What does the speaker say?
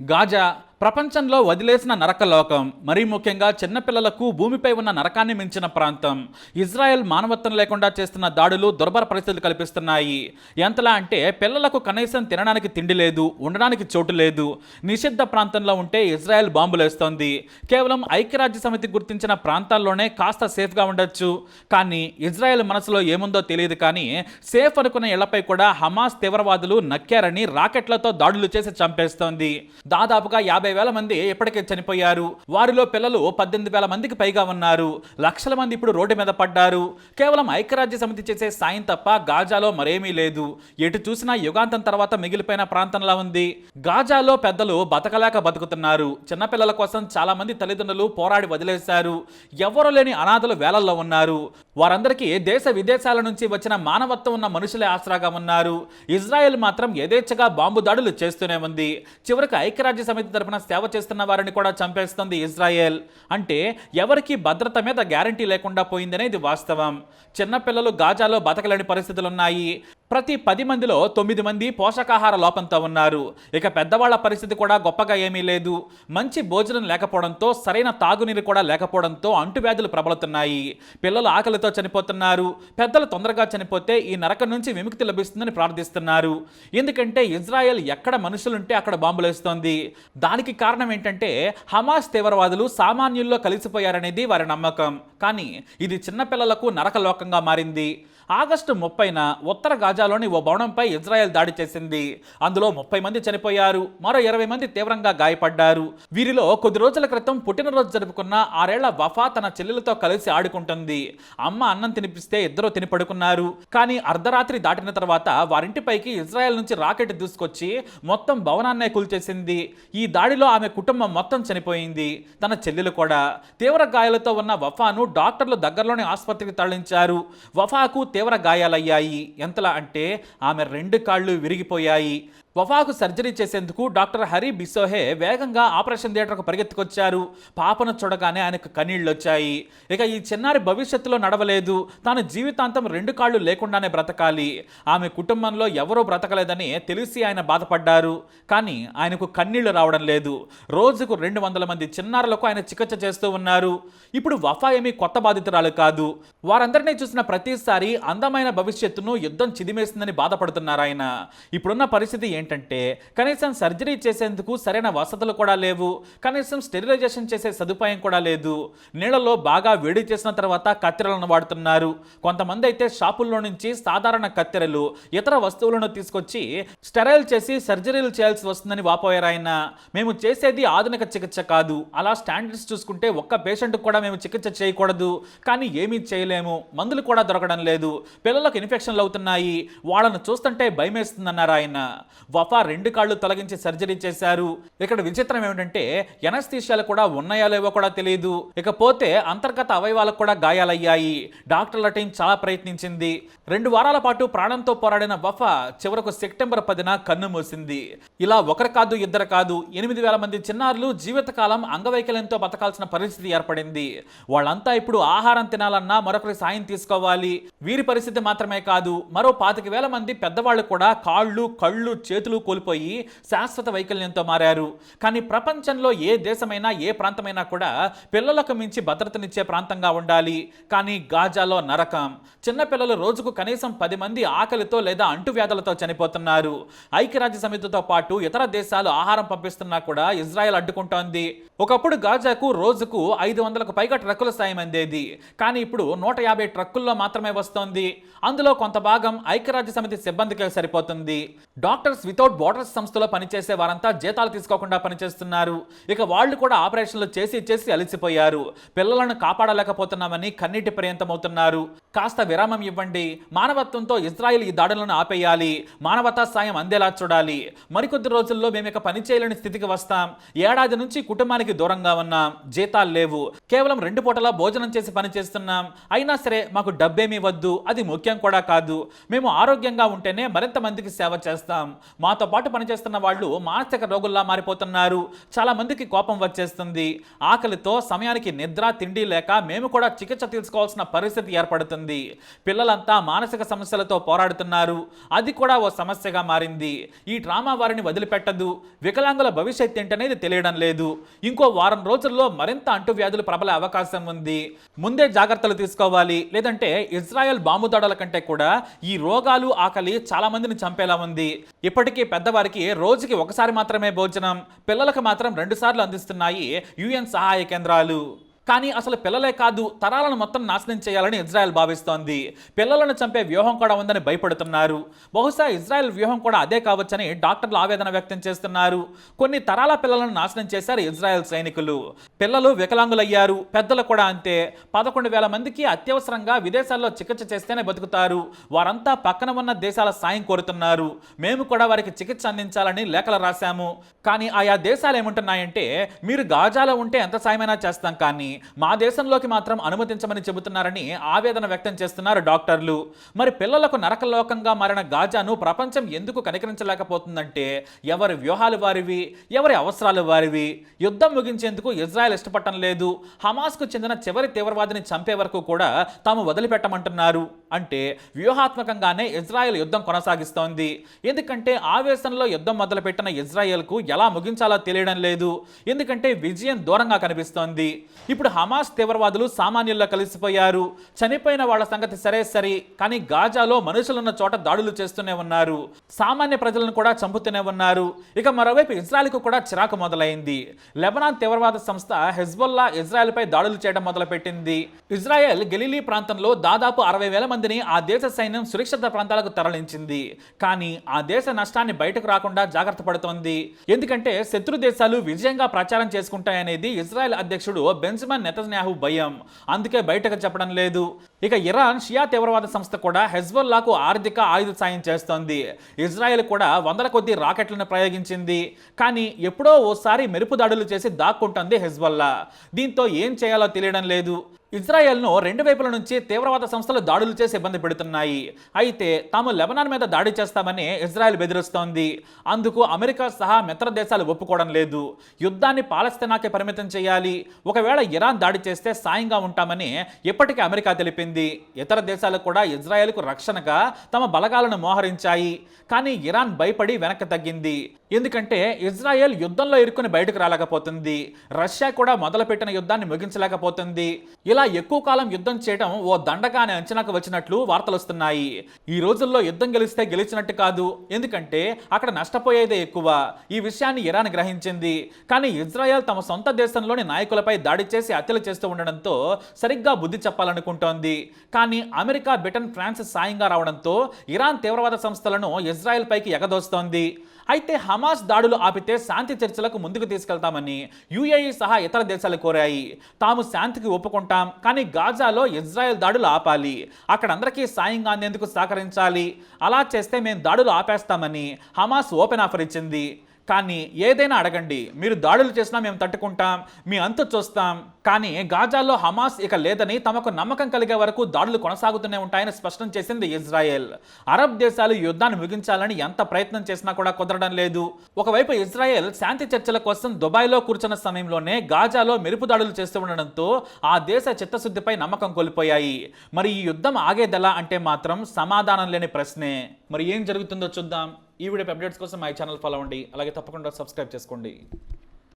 Gaza ప్రపంచంలో వదిలేసిన నరకలోకం మరీ ముఖ్యంగా చిన్నపిల్లలకు భూమిపై ఉన్న నరకాన్ని మించిన ప్రాంతం. ఇజ్రాయెల్ మానవత్వం లేకుండా చేస్తున్న దాడులు దుర్భర పరిస్థితులు కల్పిస్తున్నాయి. ఎంతలా అంటే పిల్లలకు కనీసం తినడానికి తిండి లేదు ఉండడానికి చోటు లేదు. నిషిద్ధ ప్రాంతంలో ఉంటే ఇజ్రాయెల్ బాంబులేస్తోంది. కేవలం ఐక్యరాజ్య సమితి గుర్తించిన ప్రాంతాల్లోనే కాస్త సేఫ్గా ఉండొచ్చు. కానీ ఇజ్రాయెల్ మనసులో ఏముందో తెలియదు కానీ సేఫ్ అనుకున్న ఇళ్ళపై కూడా హమాస్ తీవ్రవాదులు నక్కారని రాకెట్లతో దాడులు చేసి చంపేస్తోంది. దాదాపుగా యాభై వేల మంది ఇప్పటికే చనిపోయారు. వారిలో పిల్లలు పద్దెనిమిది వేల మందికి పైగా ఉన్నారు. లక్షల మంది ఇప్పుడు రోడ్డు మీద పడ్డారు. కేవలం ఐక్యరాజ్య సమితి చేసే సాయం తప్ప గాజాలో మరేమీ లేదు. ఎటు చూసినా యుగాంతం తర్వాత మిగిలిపోయిన ప్రాంతంలా ఉంది. గాజాలో పెద్దలు బతకలేక బతుకుతున్నారు. చిన్నపిల్లల కోసం చాలా మంది తల్లిదండ్రులు పోరాడి వదిలేశారు. ఎవరు లేని అనాథలు వేలల్లో ఉన్నారు. వారందరికీ దేశ విదేశాల నుంచి వచ్చిన మానవత్వం ఉన్న మనుషులే ఆసరాగా ఉన్నారు. ఇజ్రాయెల్ మాత్రం యథేచ్ఛగా బాంబు దాడులు చేస్తూనే ఉంది. చివరికి ఐక్యరాజ్య సమితి తరపున సేవ చేస్తున్న వారిని కూడా చంపేస్తుంది ఇజ్రాయెల్. అంటే ఎవరికి భద్రత మీద గ్యారంటీ లేకుండా పోయిందనేది వాస్తవం. చిన్నపిల్లలు గాజాలో బతకలేని పరిస్థితులు ఉన్నాయి ప్రతి పది మందిలో తొమ్మిది మంది పోషకాహార లోపంతో ఉన్నారు. ఇక పెద్దవాళ్ళ పరిస్థితి కూడా గొప్పగా ఏమీ లేదు. మంచి భోజనం లేకపోవడంతో సరైన తాగునీరు కూడా లేకపోవడంతో అంటువ్యాధులు ప్రబలుతున్నాయి. పిల్లలు ఆకలితో చనిపోతున్నారు. పెద్దలు తొందరగా చనిపోతే ఈ నరకం నుంచి విముక్తి లభిస్తుందని ప్రార్థిస్తున్నారు. ఎందుకంటే ఇజ్రాయెల్ ఎక్కడ మనుషులుంటే అక్కడ బాంబులేస్తోంది దానికి కారణం ఏంటంటే హమాస్ తీవ్రవాదులు సామాన్యుల్లో కలిసిపోయారనేది వారి నమ్మకం. కానీ ఇది చిన్నపిల్లలకు నరకలోకంగా మారింది. ఆగస్టు ముప్పైన ఉత్తర గాజాలోని ఓ భవనంపై ఇజ్రాయెల్ దాడి చేసింది. అందులో ముప్పై మంది చనిపోయారు. మరో ఇరవై మంది తీవ్రంగా గాయపడ్డారు. వీరిలో కొద్ది రోజుల క్రితం పుట్టినరోజు జరుపుకున్న ఆరేళ్ళ వఫా తన చెల్లెలతో కలిసి ఆడుకుంటుంది. అమ్మ అన్నం తినిపిస్తే ఇద్దరు తిని పడుకున్నారు. కానీ అర్ధరాత్రి దాటిన తర్వాత వారింటిపైకి ఇజ్రాయెల్ నుంచి రాకెట్ దూసుకొచ్చి మొత్తం భవనాన్నే కూల్చేసింది. ఈ దాడిలో ఆమె కుటుంబం మొత్తం చనిపోయింది. తన చెల్లెలు కూడా. తీవ్ర గాయాలతో ఉన్న వఫాను డాక్టర్లు దగ్గరలోని ఆసుపత్రికి తరలించారు. వఫాకు తీవ్ర గాయాలయ్యాయి. ఎంతలా అంటే ఆమె రెండు కాళ్ళు విరిగిపోయాయి. వఫాకు సర్జరీ చేసేందుకు డాక్టర్ హరి బిసోహే వేగంగా ఆపరేషన్ థియేటర్కు పరిగెత్తుకొచ్చారు. పాపను చూడగానే ఆయనకు కన్నీళ్ళు వచ్చాయి ఇక ఈ చిన్నారి భవిష్యత్తులో నడవలేదు. తాను జీవితాంతం రెండు కాళ్ళు లేకుండానే బ్రతకాలి. ఆమె కుటుంబంలో ఎవరూ బ్రతకలేదని తెలిసి ఆయన బాధపడ్డారు. కానీ ఆయనకు కన్నీళ్ళు రావడం లేదు. రోజుకు రెండు వందల మంది చిన్నారులకు ఆయన చికిత్స చేస్తూ ఉన్నారు. ఇప్పుడు వఫా ఏమీ కొత్త బాధితురాలు కాదు. వారందరినీ చూసిన ప్రతిసారి అందమైన భవిష్యత్తును యుద్ధం చిదిమేసిందని బాధపడుతున్నారు ఆయన. ఇప్పుడున్న పరిస్థితి ఏంటంటే కనీసం సర్జరీ చేసేందుకు సరైన వసతులు కూడా లేవు కనీసం స్టెరిలైజేషన్ చేసే సదుపాయం కూడా లేదు. నీళ్ళలో బాగా వేడి చేసిన తర్వాత కత్తెరలను వాడుతున్నారు. కొంతమంది అయితే షాపుల్లో నుంచి సాధారణ కత్తెరలు ఇతర వస్తువులను తీసుకొచ్చి స్టెరైల్ చేసి సర్జరీలు చేయాల్సి వస్తుందని వాపోయారాయన మేము చేసేది ఆధునిక చికిత్స కాదు. అలా స్టాండర్డ్స్ చూసుకుంటే ఒక్క పేషెంట్ కూడా మేము చికిత్స చేయకూడదు. కానీ ఏమీ చేయలేము. మందులు కూడా దొరకడం లేదు. పిల్లలకు ఇన్ఫెక్షన్లు అవుతున్నాయి. వాళ్ళను చూస్తుంటే భయమేస్తుందన్నారు ఆయన. వఫా రెండు కాళ్ళు తొలగించి సర్జరీ చేశారు. ఇక్కడ విచిత్రం ఏమిటంటే ఎనస్థీషియాలు కూడా ఉన్నాయా లేవో కూడా తెలియదు. ఇకపోతే అంతర్గత అవయవాలకు కూడా గాయాలయ్యాయి. డాక్టర్ల టీం చాలా ప్రయత్నించింది. రెండు వారాల పాటు ప్రాణంతో పోరాడిన వఫా చివరకు సెప్టెంబర్ పదిన కన్ను మూసింది. ఇలా ఒకరు కాదు ఇద్దరు కాదు ఎనిమిది వేల మంది చిన్నారులు జీవితకాలం అంగవైకల్యంతో బతకాల్సిన పరిస్థితి ఏర్పడింది. వాళ్ళంతా ఇప్పుడు ఆహారం తినాలన్నా మరొకరి సాయం తీసుకోవాలి. వీరి పరిస్థితి మాత్రమే కాదు మరో పాతిక వేల మంది పెద్దవాళ్ళు కూడా కాళ్ళు కళ్ళు చేతులు కోల్పోయి శాశ్వత వైకల్యంతో మారారు. కానీ ప్రపంచంలో ఏ దేశమైనా ఏ ప్రాంతమైనా కూడా పిల్లలకు మించి భద్రతనిచ్చే ప్రాంతంగా ఉండాలి. కానీ గాజాలో నరకం. చిన్నపిల్లలు రోజుకు కనీసం పది మంది ఆకలితో లేదా అంటువ్యాధులతో చనిపోతున్నారు. ఐక్యరాజ్య సమితితో పాటు ఇతర దేశాలు ఆహారం పంపిస్తున్నా కూడా ఇజ్రాయెల్ అడ్డుకుంటోంది. ఒకప్పుడు గాజాకు రోజుకు ఐదు వందలకు పైగా ట్రక్కుల సాయం అందేది. కానీ ఇప్పుడు నూట యాభై ట్రక్కుల్లో మాత్రమే వస్తోంది. అందులో కొంత భాగం ఐక్యరాజ్య సమితి సిబ్బందికే సరిపోతుంది. డాక్టర్స్ వితౌట్ బోర్డర్స్ సంస్థలో పనిచేసే వారంతా జీతాలు తీసుకోకుండా పనిచేస్తున్నారు. ఇక వాళ్ళు కూడా ఆపరేషన్లు చేసి చేసి అలసిపోయారు. పిల్లలను కాపాడలేకపోతున్నామని కన్నీటి పర్యంతమవుతున్నారు. కాస్త విరామం ఇవ్వండి. మానవత్వంతో ఇజ్రాయిల్ ఈ దాడులను ఆపేయాలి. మానవతా సాయం అందేలా చూడాలి. మరికొద్ది రోజుల్లో మేము ఇక పని చేయలేని స్థితికి వస్తాం. ఏడాది నుంచి కుటుంబానికి దూరంగా ఉన్నాం. జీతాలు లేవు. కేవలం రెండు పూటలా భోజనం చేసి పనిచేస్తున్నాం అయినా సరే మాకు డబ్బేమీ వద్దు. అది ముఖ్యం కూడా కాదు. మేము ఆరోగ్యంగా ఉంటేనే మరింత మందికి సేవ చేస్తాం. చేస్తాం. మాతో పాటు పనిచేస్తున్న వాళ్ళు మానసిక రోగుల్లా మారిపోతున్నారు. చాలామందికి కోపం వచ్చేస్తుంది. ఆకలితో సమయానికి నిద్ర తిండి లేక మేము కూడా చికిత్స తీసుకోవాల్సిన పరిస్థితి ఏర్పడుతుంది. పిల్లలంతా మానసిక సమస్యలతో పోరాడుతున్నారు. అది కూడా ఓ సమస్యగా మారింది. ఈ డ్రామా వారిని వదిలిపెట్టదు. వికలాంగుల భవిష్యత్ ఏంటనేది తెలియడం లేదు. ఇంకో వారం రోజుల్లో మరింత అంటువ్యాధులు ప్రబలే అవకాశం ఉంది. ముందే జాగ్రత్తలు తీసుకోవాలి. లేదంటే ఇజ్రాయెల్ బాంబు దాడుల కంటే కూడా ఈ రోగాలు ఆకలి చాలా మందిని చంపేలా ఉంది. ఇప్పటికీ పెద్దవారికి రోజుకి ఒకసారి మాత్రమే భోజనం పిల్లలకు మాత్రం రెండు సార్లు అందిస్తున్నాయి యుఎన్ సహాయ కేంద్రాలు. కానీ అసలు పిల్లలే కాదు తరాలను మొత్తం నాశనం చేయాలని ఇజ్రాయెల్ భావిస్తోంది. పిల్లలను చంపే వ్యూహం కూడా ఉందని భయపడుతున్నారు. బహుశా ఇజ్రాయెల్ వ్యూహం కూడా అదే కావచ్చని డాక్టర్లు ఆవేదన వ్యక్తం చేస్తున్నారు. కొన్ని తరాల పిల్లలను నాశనం చేశారు ఇజ్రాయెల్ సైనికులు. పిల్లలు వికలాంగులయ్యారు పెద్దలు కూడా అంతే. పదకొండు వేల మందికి అత్యవసరంగా విదేశాల్లో చికిత్స చేస్తేనే బతుకుతారు. వారంతా పక్కన ఉన్న దేశాల సాయం కోరుతున్నారు. మేము కూడా వారికి చికిత్స అందించాలని లేఖలు రాశాము. కానీ ఆయా దేశాలు ఏమంటున్నాయంటే మీరు గాజాలో ఉంటే ఎంత సాయమైనా చేస్తాం కానీ మా దేశంలోకి మాత్రం అనుమతించమని చెబుతున్నారని ఆవేదన వ్యక్తం చేస్తున్నారు డాక్టర్లు. మరి పిల్లలకు నరకలోకంగా మారిన గాజాను ప్రపంచం ఎందుకు కనికరించలేకపోతుందంటే ఎవరి వ్యూహాలు వారివి ఎవరి అవసరాలు వారివి? యుద్ధం ముగించేందుకు ఇజ్రాయెల్ ఇష్టపడటం లేదు. హమాస్కు చెందిన చివరి తీవ్రవాదిని చంపే వరకు కూడా తాము వదిలిపెట్టమంటున్నారు. అంటే వ్యూహాత్మకంగానే ఇజ్రాయెల్ యుద్ధం కొనసాగిస్తోంది. ఎందుకంటే ఆవేశంలో యుద్ధం మొదలుపెట్టిన ఇజ్రాయెల్కు ఎలా ముగించాలో తెలియడం లేదు. ఎందుకంటే విజయం దూరంగా కనిపిస్తోంది. ఇప్పుడు హమాస్ తీవ్రవాదులు సామాన్యుల్లో కలిసిపోయారు. చనిపోయిన వాళ్ళ సంగతి సరే సరే కానీ గాజాలో మనుషులున్న చోట దాడులు చేస్తూనే ఉన్నారు. సామాన్య ప్రజలను కూడా చంపుతూనే ఉన్నారు. ఇక మరోవైపు ఇజ్రాయెల్కు కూడా చిరాకు మొదలైంది. లెబనాన్ తీవ్రవాద సంస్థ హెజ్బొల్లా ఇజ్రాయెల్పై దాడులు చేయడం మొదలుపెట్టింది. ఇజ్రాయెల్ గెలిలీ ప్రాంతంలో దాదాపు అరవై వేల మంది మందిని ఆ దేశ సైన్యం సురక్షిత ప్రాంతాలకు తరలించింది. కానీ ఆ దేశ నష్టాన్ని బయటకు రాకుండా జాగ్రత్త పడుతోంది. ఎందుకంటే శత్రు దేశాలు విజయంగా ప్రచారం చేసుకుంటాయనేది ఇజ్రాయెల్ అధ్యక్షుడు బెంజమిన్ నెతన్యాహు భయం. అందుకే బయటకు చెప్పడం లేదు. ఇక ఇరాన్ షియా తీవ్రవాద సంస్థ కూడా హెజ్బుల్లాకు ఆర్థిక ఆయుధ సాయం చేస్తోంది. ఇజ్రాయెల్ కూడా వందల కొద్ది రాకెట్లను ప్రయోగించింది. కానీ ఎప్పుడో ఓసారి మెరుపు దాడులు చేసి దాక్కుంటోంది హెజ్బొల్లా. దీంతో ఏం చేయాలో తెలియడం లేదు. ఇజ్రాయెల్ను రెండు వైపుల నుంచి తీవ్రవాద సంస్థలు దాడులు చేసి ఇబ్బంది పెడుతున్నాయి. అయితే తాము లెబనాన్ మీద దాడి చేస్తామని ఇజ్రాయెల్ బెదిరిస్తోంది. అందుకు అమెరికా సహా మిత్ర దేశాలు ఒప్పుకోవడం లేదు. యుద్ధాన్ని పాలస్తీనాకే పరిమితం చేయాలి. ఒకవేళ ఇరాన్ దాడి చేస్తే సాయంగా ఉంటామని ఇప్పటికే అమెరికా తెలిపింది. ఇతర దేశాలు కూడా ఇజ్రాయెల్కు రక్షణగా తమ బలగాలను మోహరించాయి. కానీ ఇరాన్ భయపడి వెనక్కి తగ్గింది. ఎందుకంటే ఇజ్రాయెల్ యుద్ధంలో ఇరుక్కుని బయటకు రాలేకపోతుంది. రష్యా కూడా మొదలుపెట్టిన యుద్ధాన్ని ముగించలేకపోతుంది. ఇలా ఎక్కువ కాలం యుద్ధం చేయడం ఓ దండగా అనే అంచనాకు వచ్చినట్లు వార్తలు వస్తున్నాయి. ఈ రోజుల్లో యుద్ధం గెలిస్తే గెలిచినట్టు కాదు. ఎందుకంటే అక్కడ నష్టపోయేదే ఎక్కువ. ఈ విషయాన్ని ఇరాన్ గ్రహించింది. కానీ ఇజ్రాయెల్ తమ సొంత దేశంలోని నాయకులపై దాడి చేసి హత్యలు చేస్తూ ఉండడంతో సరిగ్గా బుద్ధి చెప్పాలనుకుంటోంది. కానీ అమెరికా బ్రిటన్ ఫ్రాన్స్ సాయంగా రావడంతో ఇరాన్ తీవ్రవాద సంస్థలను ఇజ్రాయెల్ పైకి ఎగదోస్తోంది. అయితే హమాస్ దాడులు ఆపితే శాంతి చర్చలకు ముందుకు తీసుకెళ్తామని యుఏఈ సహా ఇతర దేశాలు కోరాయి. తాము శాంతికి ఒప్పుకుంటాం. కానీ గాజాలో ఇజ్రాయెల్ దాడులు ఆపాలి. అక్కడ అందరికీ సాయంగా అందేందుకు సహకరించాలి? అలా చేస్తే మేము దాడులు ఆపేస్తామని హమాస్ ఓపెన్ ఆఫర్ ఇచ్చింది. కానీ ఏదైనా అడగండి మీరు దాడులు చేసినా మేము తట్టుకుంటాం మీ అంతు చూస్తాం. కానీ గాజాలో హమాస్ ఇక లేదని తమకు నమ్మకం కలిగే వరకు దాడులు కొనసాగుతూనే ఉంటాయని స్పష్టం చేసింది ఇజ్రాయెల్. అరబ్ దేశాలు యుద్ధాన్ని ముగించాలని ఎంత ప్రయత్నం చేసినా కూడా కుదరడం లేదు. ఒకవైపు ఇజ్రాయెల్ శాంతి చర్చల కోసం దుబాయ్లో కూర్చున్న సమయంలోనే గాజాలో మెరుపు దాడులు చేస్తూ ఉండడంతో ఆ దేశ చిత్తశుద్ధిపై నమ్మకం కోల్పోయాయి. మరి ఈ యుద్ధం ఆగేదెలా అంటే మాత్రం సమాధానం లేని ప్రశ్నే. మరి ఏం జరుగుతుందో చూద్దాం. ఈ వీడియో అప్డేట్స్ కోసం మై ఛానల్ ఫాలో అవ్వండి. అలాగే తప్పకుండా సబ్స్క్రైబ్ చేసుకోండి.